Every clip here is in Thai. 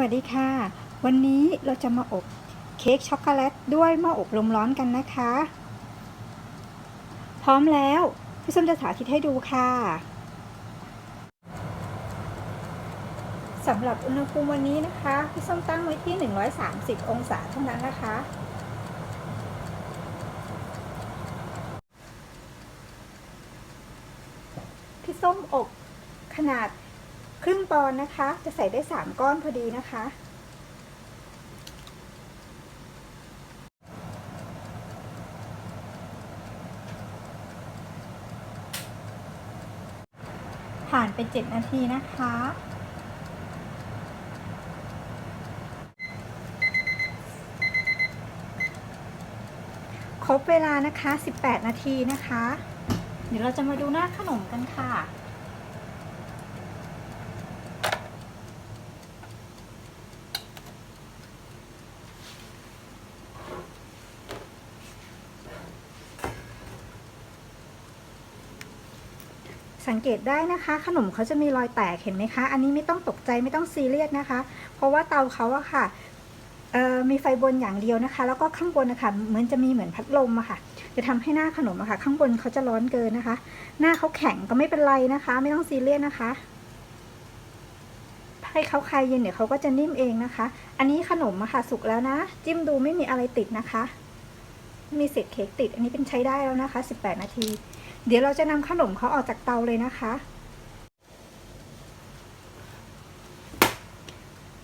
วัสดีค่ะ วันนี้เราจะมาอบเค้กช็อกโกแลตด้วยหม้ออบลมร้อนกันนะคะ พร้อมแล้วพี่ส้มจะสาธิตให้ดูค่ะสำหรับอุณหภูมิวันนี้นะคะพี่ส้มตั้งไว้ที่ 130 องศาเท่านั้นนะคะ พี่ส้มอบขนาด ครึ่งปอนนะคะ จะใส่ได้3ก้อนพอดีนะคะ ผ่านไป7นาทีนะคะครบเวลานะคะ 18 นาทีนะคะ เดี๋ยวเราจะมาดูหน้าขนมกันค่ะ สังเกตได้นะคะ ขนมเขาจะมีรอยแตกเห็นไหมคะ อันนี้ไม่ต้องตกใจไม่ต้องซีเรียสนะคะ เพราะว่าเตาเขาอะค่ะมีไฟบนอย่างเดียวนะคะ แล้วก็ข้างบนนะคะเหมือนจะมีเหมือนพัดลมอะค่ะ จะทำให้หน้าขนมอะค่ะ ข้างบนเขาจะร้อนเกินนะคะ หน้าเขาแข็งก็ไม่เป็นไรนะคะ ไม่ต้องซีเรียสนะคะให้เขาคลายเย็นเดี๋ยวเขาก็จะนิ่มเองนะคะ อันนี้ขนมอะค่ะสุกแล้วนะ จิ้มดูไม่มีอะไรติดนะคะไม่มีเศษเค้กติด อันนี้เป็นใช้ได้แล้วนะคะ 18 นาที เดี๋ยวเราจะนำขนมเขาออกจากเตาเลยนะคะ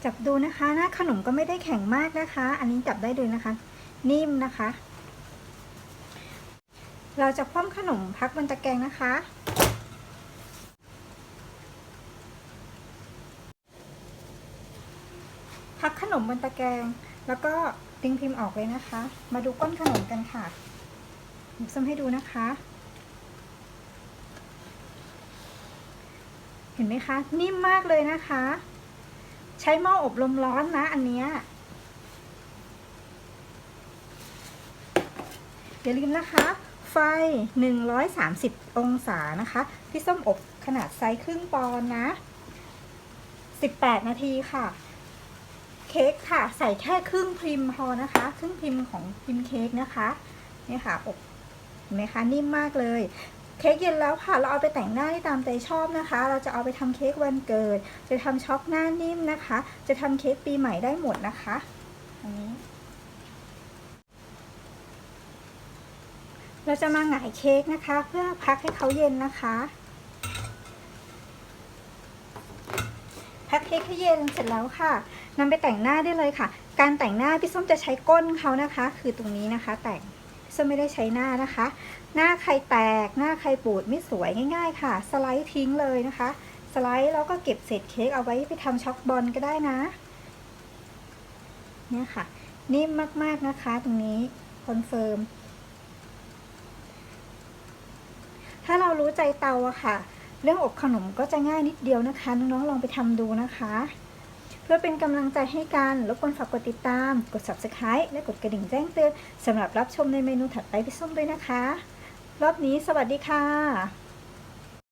จับดูนะคะหน้าขนมก็ไม่ได้แข็งมากนะคะ อันนี้จับได้เลยนะคะ นิ่มนะคะ เราจะคว่ำขนมพักบนตะแกรงนะคะพักขนมบนตะแกรงแล้วก็ดึงพิมพ์ออกเลยนะคะ มาดูก้นขนมกันค่ะหนูส้มให้ดูนะคะ ห็นไหมคะ นิ่มมากเลยนะคะ ใช้หม้ออบลมร้อนนะ อันเนี้ยอย่าลืมนะคะ ไฟ 130 องศานะคะ พี่ส้มอบขนาดไซส์ครึ่งปอนนะ 18 นาทีค่ะ เค้กค่ะ ใส่แค่ครึ่งพิมพ์พอนะคะ ครึ่งพิมพ์ของพิมพ์เค้กนะคะ นี่ค่ะอบเห็นไหมคะนิ่มมากเลย เค้กเย็นแล้วค่ะ เราเอาไปแต่งหน้าได้ตามใจชอบนะคะ เราจะเอาไปทำเค้กวันเกิด จะทำช็อกหน้านิ่มนะคะ จะทำเค้กปีใหม่ได้หมดนะคะอันนี้เราจะมาหงายเค้กนะคะ เพื่อพักให้เขาเย็นนะคะพักเค้กให้เย็นเสร็จแล้วค่ะนำไปแต่งหน้าได้เลยค่ะ การแต่งหน้าพี่ส้มจะใช้ก้นเขานะคะ คือตรงนี้นะคะแต่ง พี่ส้มไม่ได้ใช้หน้านะคะ หน้าใครแตกหน้าใครปูดไม่สวยง่าย ๆ ค่ะ สไลด์ทิ้งเลยนะคะ สไลด์แล้วก็เก็บเศษเค้กเอาไว้ไปทำช็อกบอลก็ได้นะ เนี่ยค่ะ นิ่มมากๆนะคะตรงนี้คอนเฟิร์มถ้าเรารู้ใจเตาอะค่ะ เรื่องอบขนมก็จะง่ายนิดเดียวนะคะ น้องๆลองไปทำดูนะคะ พื่อเป็นกำลังใจให้กันรบกวนฝากกดติดตาม กด subscribe และกดกระดิ่งแจ้งเตือนสำหรับรับชมในเมนูถัดไปพี่ส้มด้วยนะคะ รอบนี้สวัสดีค่ะ